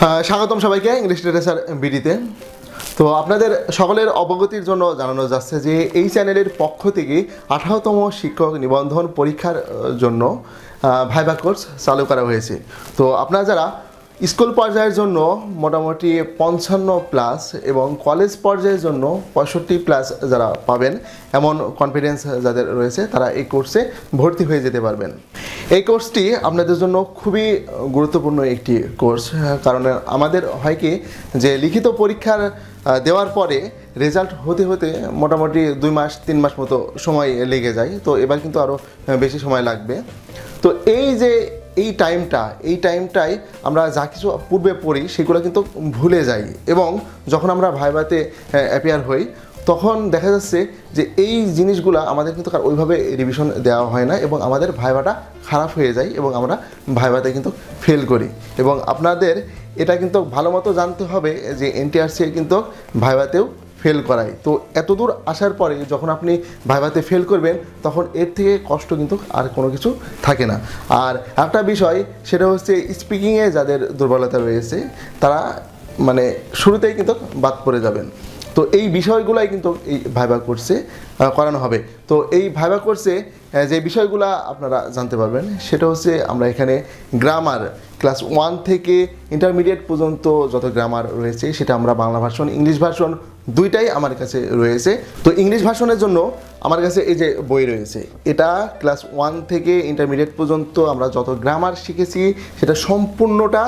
হ্যাঁ, স্বাগতম সবাইকে ইংলিশ লিটারেচার বিডিতে তো আপনাদের সকলের অবগতির জন্য জানানো যাচ্ছে যে এই চ্যানেলের পক্ষ থেকে আঠারোতম শিক্ষক নিবন্ধন পরীক্ষার জন্য ভাইভা কোর্স চালু করা হয়েছে। তো আপনারা যারা স্কুল পর্যায়ের জন্য মোটামুটি পঞ্চান্ন প্লাস এবং কলেজ পর্যায়ের জন্য পঁয়ষট্টি প্লাস যারা পাবেন, এমন কনফিডেন্স যাদের রয়েছে, তারা এই কোর্সে ভর্তি হয়ে যেতে পারবেন। এই কোর্সটি আপনাদের জন্য খুবই গুরুত্বপূর্ণ একটি কোর্স কারণ আমাদের হয় কি যে লিখিত পরীক্ষার দেওয়ার পরে রেজাল্ট হতে হতে মোটামুটি দুই মাস, তিন মাস মতো সময় লেগে যায়। তো এবার কিন্তু আরও বেশি সময় লাগবে। তো এই যে এই টাইমটা এই টাইমটাই আমরা যা কিছু পূর্বে পড়ি, সেগুলো কিন্তু ভুলে যাই। এবং যখন আমরা ভাইভাতে অ্যাপিয়ার হই, তখন দেখা যাচ্ছে যে এই জিনিসগুলো আমাদের কিন্তু ওইভাবে রিভিশন দেওয়া হয় না এবং আমাদের ভাইভাটা খারাপ হয়ে যায় এবং আমরা ভাইভাতে কিন্তু ফেল করি। এবং আপনাদের এটা কিন্তু ভালো মতো জানতে হবে যে এনটিআরসি কিন্তু ভাইভাতেও ফেল করায়। তো এতদূর আসার পরে যখন আপনি ভাইভাতে ফেল করবেন, তখন এর থেকে কষ্ট কিন্তু আর কোনো কিছু থাকে না। আর একটা বিষয়, সেটা হচ্ছে স্পিকিংয়ে যাদের দুর্বলতা রয়েছে, তারা মানে শুরুতেই কিন্তু বাদ পড়ে যাবেন। তো এই বিষয়গুলাই কিন্তু এই ভাইবা কোর্সে করানো হবে। তো এই ভাইবা কোর্সে যে বিষয়গুলো আপনারা জানতে পারবেন, সেটা হচ্ছে আমরা এখানে গ্রামার ক্লাস ওয়ান থেকে ইন্টারমিডিয়েট পর্যন্ত যত গ্রামার রয়েছে, সেটা আমরা বাংলা ভার্সন ইংলিশ ভার্সন দুইটাই আমার কাছে রয়েছে। তো ইংলিশ ভার্সনের জন্য আমার কাছে এই যে বই রয়েছে, এটা ক্লাস ওয়ান থেকে ইন্টারমিডিয়েট পর্যন্ত আমরা যত গ্রামার শিখেছি, সেটা সম্পূর্ণটা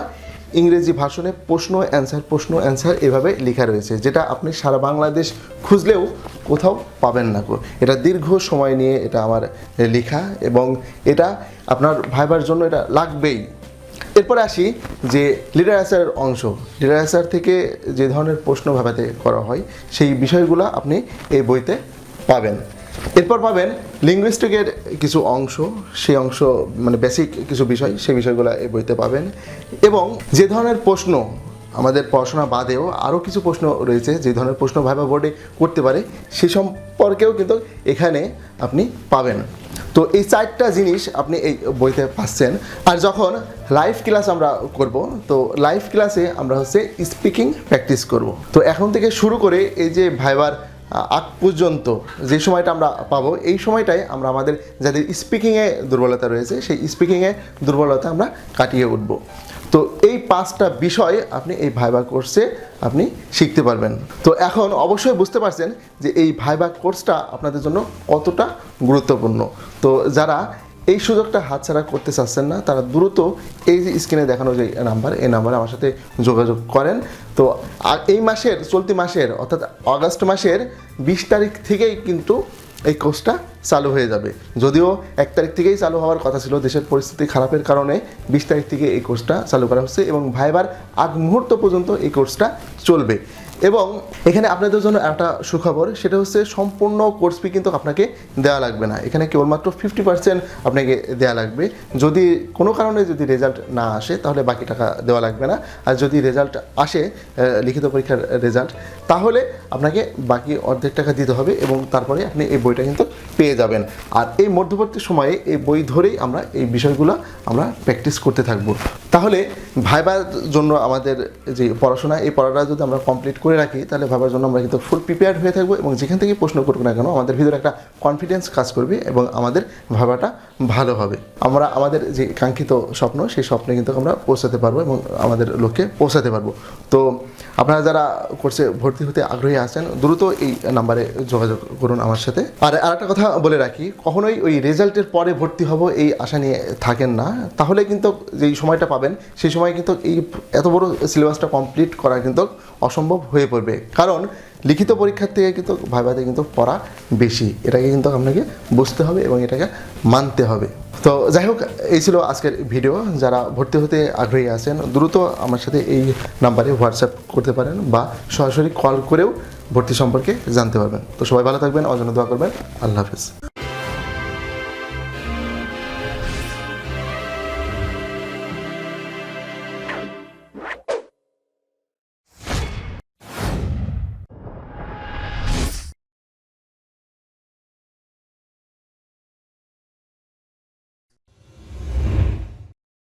ইংরেজি ভাষণে প্রশ্ন অ্যান্সার প্রশ্ন অ্যান্সার এভাবে লেখা রয়েছে, যেটা আপনি সারা বাংলাদেশ খুঁজলেও কোথাও পাবেন না গো। এটা দীর্ঘ সময় নিয়ে এটা আমার লেখা এবং এটা আপনার ভাইবার জন্য এটা লাগবেই। এরপরে আসি যে লিটারেচারের অংশ। লিটারেচার থেকে যে ধরনের প্রশ্ন ভাবাতে করা হয়, সেই বিষয়গুলো আপনি এই বইতে পাবেন। এরপর পাবেন লিঙ্গুইস্টিকের কিছু অংশ, সেই অংশ মানে বেসিক কিছু বিষয়, সেই বিষয়গুলো এই বইতে পাবেন। এবং যে ধরনের প্রশ্ন আমাদের পড়াশোনা বাদেও আরও কিছু প্রশ্ন রয়েছে, যে ধরনের প্রশ্ন ভাইবা বোর্ডে করতে পারে, সে সম্পর্কেও কিন্তু এখানে আপনি পাবেন। তো এই চারটা জিনিস আপনি এই বইতে পাচ্ছেন। আর যখন লাইভ ক্লাস আমরা করব, তো লাইভ ক্লাসে আমরা হচ্ছে স্পিকিং প্র্যাকটিস করব। তো এখন থেকে শুরু করে এই যে ভাইবার আগ পর্যন্ত যে সময়টা আমরা পাবো, এই সময়টাই আমরা আমাদের যাদের স্পিকিংয়ে দুর্বলতা রয়েছে, সেই স্পিকিংয়ে দুর্বলতা আমরা কাটিয়ে উঠব। তো এই পাঁচটা বিষয় আপনি এই ভাইবা কোর্সে আপনি শিখতে পারবেন। তো এখন অবশ্যই বুঝতে পারছেন যে এই ভাইবা কোর্সটা আপনাদের জন্য কতটা গুরুত্বপূর্ণ। তো যারা এই সুযোগটা হাতছাড়া করতে চাচ্ছেন না, তারা দ্রুত এই যে স্ক্রিনে দেখানো যে নাম্বার, এই নাম্বারে আমার সাথে যোগাযোগ করেন। তো এই মাসের, চলতি মাসের, অর্থাৎ আগস্ট মাসের বিশ তারিখ থেকেই কিন্তু এই কোর্সটা চালু হয়ে যাবে। যদিও এক তারিখ থেকেই চালু হওয়ার কথা ছিল, দেশের পরিস্থিতি খারাপের কারণে বিশ তারিখ থেকে এই কোর্সটা চালু করা হচ্ছে এবং ভাইবার আগ মুহূর্ত পর্যন্ত এই কোর্সটা চলবে। এবং এখানে আপনাদের জন্য একটা সুখবর, সেটা হচ্ছে সম্পূর্ণ কোর্স ফি কিন্তু আপনাকে দেওয়া লাগবে না। এখানে কেবলমাত্র ফিফটি পার্সেন্ট আপনাকে দেওয়া লাগবে। যদি কোনো কারণে যদি রেজাল্ট না আসে, তাহলে বাকি টাকা দেওয়া লাগবে না। আর যদি রেজাল্ট আসে লিখিত পরীক্ষার রেজাল্ট তাহলে আপনাকে বাকি অর্ধেক টাকা দিতে হবে এবং তারপরে আপনি এই বইটা কিন্তু পেয়ে যাবেন। আর এই মধ্যবর্তী সময়ে এই বই ধরেই আমরা এই বিষয়গুলো আমরা প্র্যাকটিস করতে থাকব। তাহলে ভাইবার জন্য আমাদের যে পড়াশোনা, এই পড়াটা যদি আমরা কমপ্লিট করে রাখি, তাহলে ভাইবার জন্য আমরা কিন্তু ফুল প্রিপেয়ার্ড হয়ে থাকব এবং যেখান থেকে প্রশ্ন করব না কেন, আমাদের ভিতরে একটা কনফিডেন্স কাজ করবে এবং আমাদের ভাবাটা ভালো হবে। আমরা আমাদের যে কাঙ্ক্ষিত স্বপ্ন, সেই স্বপ্নে কিন্তু আমরা পৌঁছাতে পারব এবং আমাদের লক্ষ্যে পৌঁছাতে পারব। তো আপনারা যারা কোর্সে ভর্তি হতে আগ্রহী আছেন, দ্রুত এই নাম্বারে যোগাযোগ করুন আমার সাথে। আর আরেকটা কথা বলে রাখি, কখনোই ওই রেজাল্টের পরে ভর্তি হব এই আশা নিয়ে থাকেন না। তাহলে কিন্তু যেই সময়টা পাবেন, সেই সময় কিন্তু এই এত বড় সিলেবাসটা কমপ্লিট করা কিন্তু অসম্ভব হয়ে পড়বে। কারণ লিখিত পরীক্ষার থেকে কিন্তু ভাইভাতে কিন্তু পড়া বেশি। এটাকে কিন্তু আপনাকে বুঝতে হবে এবং এটাকে মানতে হবে। তো যাই হোক, এই ছিল আজকের ভিডিও যারা ভর্তি হতে আগ্রহী আছেন, দ্রুত আমার সাথে এই নাম্বারে হোয়াটসঅ্যাপ করতে পারেন বা সরাসরি কল করেও ভর্তি সম্পর্কে জানতে পারবেন। তো সবাই ভালো থাকবেন অজন্য দোয়া করবেন। আল্লাহ হাফেজ।